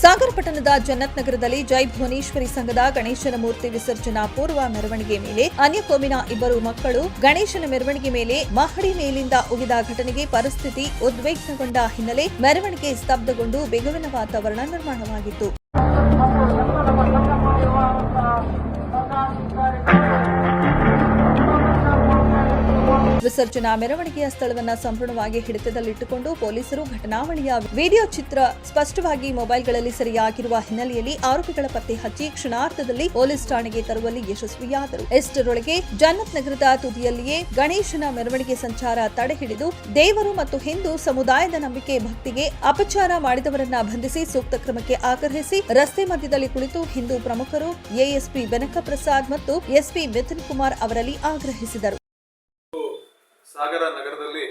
ಸಾಗರ ಪಟ್ಟಣದ ಜನ್ನತ್ ನಗರದಲ್ಲಿ ಜೈ ಭುವನೇಶ್ವರಿ ಸಂಘದ ಗಣೇಶನ ಮೂರ್ತಿ ವಿಸರ್ಜನಾ ಪೂರ್ವ ಮೆರವಣಿಗೆ ಮೇಲೆ ಅನ್ಯಕೋಮಿನ ಇಬ್ಬರು ಮಕ್ಕಳು ಗಣೇಶನ ಮೆರವಣಿಗೆ ಮೇಲೆ ಮಹಡಿ ಮೇಲಿಂದ ಉಗಿದ ಘಟನೆಗೆ ಪರಿಸ್ಥಿತಿ ಉದ್ವಿಗ್ನಗೊಂಡ ಹಿನ್ನೆಲೆ ಮೆರವಣಿಗೆ ಸ್ತಬ್ಧಗೊಂಡು ಬೆಗುವಿನ ವಾತಾವರಣ ನಿರ್ಮಾಣವಾಗಿತ್ತು. ವಿಸರ್ಜನಾ ಮೆರವಣಿಗೆಯ ಸ್ಥಳವನ್ನು ಸಂಪೂರ್ಣವಾಗಿ ಹಿಡಿತದಲ್ಲಿಟ್ಟುಕೊಂಡು ಪೊಲೀಸರು ಘಟನಾವಳಿಯ ವಿಡಿಯೋ ಚಿತ್ರ ಸ್ಪಷ್ಟವಾಗಿ ಮೊಬೈಲ್ಗಳಲ್ಲಿ ಸೆರೆಯಾಗಿರುವ ಹಿನ್ನೆಲೆಯಲ್ಲಿ ಆರೋಪಿಗಳ ಪತ್ತೆ ಹಚ್ಚಿ ಕ್ಷಣಾರ್ಧದಲ್ಲಿ ಪೊಲೀಸ್ ಠಾಣೆಗೆ ತರುವಲ್ಲಿ ಯಶಸ್ವಿಯಾದರು. ಎಷ್ಟರೊಳಗೆ ಜನ್ನತ್ ನಗರದ ತುದಿಯಲ್ಲಿಯೇ ಗಣೇಶನ ಮೆರವಣಿಗೆ ಸಂಚಾರ ತಡೆಹಿಡಿದು ದೇವರು ಮತ್ತು ಹಿಂದೂ ಸಮುದಾಯದ ನಂಬಿಕೆ ಭಕ್ತಿಗೆ ಅಪಚಾರ ಮಾಡಿದವರನ್ನ ಬಂಧಿಸಿ ಸೂಕ್ತ ಕ್ರಮಕ್ಕೆ ಆಗ್ರಹಿಸಿ ರಸ್ತೆ ಮಧ್ಯದಲ್ಲಿ ಕುಳಿತು ಹಿಂದೂ ಪ್ರಮುಖರು ಎಎಸ್ಪಿ ಬೆನಕ ಪ್ರಸಾದ್ ಮತ್ತು ಎಸ್ಪಿ ಮಿಥುನ್ ಕುಮಾರ್ ಅವರಲ್ಲಿ ಆಗ್ರಹಿಸಿದರು. ಸಾಗರ ನಗರದಲ್ಲಿ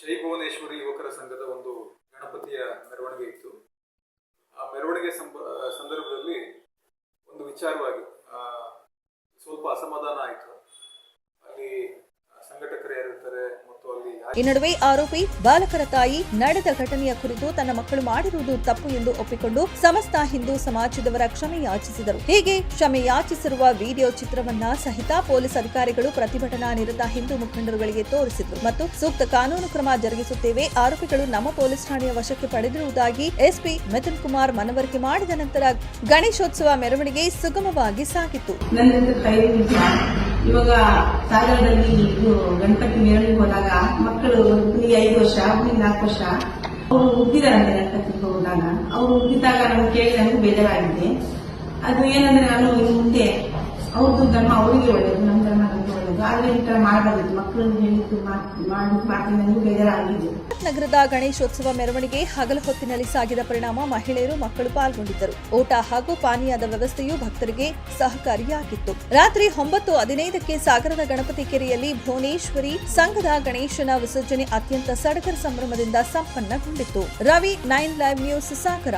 ಜೈ ಭುವನೇಶ್ವರಿ ಯುವಕರ ಸಂಘದ ಒಂದು ಗಣಪತಿಯ ಮೆರವಣಿಗೆ ಇತ್ತು. ಆ ಮೆರವಣಿಗೆ ಸಂದರ್ಭದಲ್ಲಿ ಒಂದು ವಿಚಾರವಾಗಿ ಸ್ವಲ್ಪ ಅಸಮಾಧಾನ ಆಯಿತು. ಈ ನಡುವೆ ಆರೋಪಿ ಬಾಲಕರ ತಾಯಿ ನಡೆದ ಘಟನೆಯ ಕುರಿತು ತನ್ನ ಮಕ್ಕಳು ಮಾಡಿರುವುದು ತಪ್ಪು ಎಂದು ಒಪ್ಪಿಕೊಂಡು ಸಮಸ್ತ ಹಿಂದೂ ಸಮಾಜದವರ ಕ್ಷಮೆ ಯಾಚಿಸಿದರು. ಹೀಗೆ ಕ್ಷಮೆ ಯಾಚಿಸಿರುವ ವಿಡಿಯೋ ಚಿತ್ರವನ್ನ ಸಹಿತ ಪೊಲೀಸ್ ಅಧಿಕಾರಿಗಳು ಪ್ರತಿಭಟನಾ ನಿರತ ಹಿಂದೂ ಮುಖಂಡರುಗಳಿಗೆ ತೋರಿಸಿದರು. ಮತ್ತು ಸೂಕ್ತ ಕಾನೂನು ಕ್ರಮ ಜರುಗಿಸುತ್ತೇವೆ. ಆರೋಪಿಗಳು ನಮ್ಮ ಪೊಲೀಸ್ ಠಾಣೆಯ ವಶಕ್ಕೆ ಪಡೆದಿರುವುದಾಗಿ ಎಸ್ಪಿ ಮಿಥುನ್ ಕುಮಾರ್ ಮನವರಿಕೆ ಮಾಡಿದ ನಂತರ ಗಣೇಶೋತ್ಸವ ಮೆರವಣಿಗೆ ಸುಗಮವಾಗಿ ಸಾಗಿತ್ತು. ಇವಾಗ ಸಾಗರದಲ್ಲಿ ಇದು ಗಣಪತಿ ಮೆರವಣಿಗೆ ಹೋದಾಗ ಮಕ್ಕಳು ಒಬ್ಬನಿಗೆ ಐದು ವರ್ಷ ಒಬ್ಬನಿಗೆ ನಾಲ್ಕು ವರ್ಷ, ಅವರು ಹುಟ್ಟಿದಾರಂತೆ ಗಣಪತಿ ಹೋದಾಗ ಅವರು ಹುಟ್ಟಿದಾಗ ನಮ್ಗೆ ಕೇಳಿ ನನಗೂ ಬೇಜಾರಾಗಿದೆ ಅದು ಏನಂದ್ರೆ ನಾನು ಮುಂದೆ ಅವ್ರದ್ದು ಧರ್ಮ ಅವರಿಗೆ ಒಳ್ಳೇದು ನಮ್ಮ ಧರ್ಮ ಅದಕ್ಕೆ ಒಳ್ಳೇದು. ಆದ್ರೆ ಈ ತರ ಮಾಡಬಾರ್ದು ಮಕ್ಕಳನ್ನು ಹೇಳಿದ್ದು ಮಾಡಿ ಮಾಡ್ತೀನಿ ನನಗೆ ಬೇಜಾರಾಗಿದೆ. ನಗರದ ಗಣೇಶೋತ್ಸವ ಮೆರವಣಿಗೆ ಹಗಲು ಹೊತ್ತಿನಲ್ಲಿ ಸಾಗಿದ ಪರಿಣಾಮ ಮಹಿಳೆಯರು ಮಕ್ಕಳು ಪಾಲ್ಗೊಂಡಿದ್ದರು. ಊಟ ಹಾಗೂ ಪಾನೀಯದ ವ್ಯವಸ್ಥೆಯು ಭಕ್ತರಿಗೆ ಸಹಕಾರಿಯಾಗಿತ್ತು. ರಾತ್ರಿ ಒಂಬತ್ತು ಹದಿನೈದಕ್ಕೆ ಸಾಗರದ ಗಣಪತಿ ಕೆರೆಯಲ್ಲಿ ಭುವನೇಶ್ವರಿ ಸಂಘದ ಗಣೇಶನ ವಿಸರ್ಜನೆ ಅತ್ಯಂತ ಸಡಗರ ಸಂಭ್ರಮದಿಂದ ಸಂಪನ್ನಗೊಂಡಿತ್ತು. Ravi, nine live news, Sagara.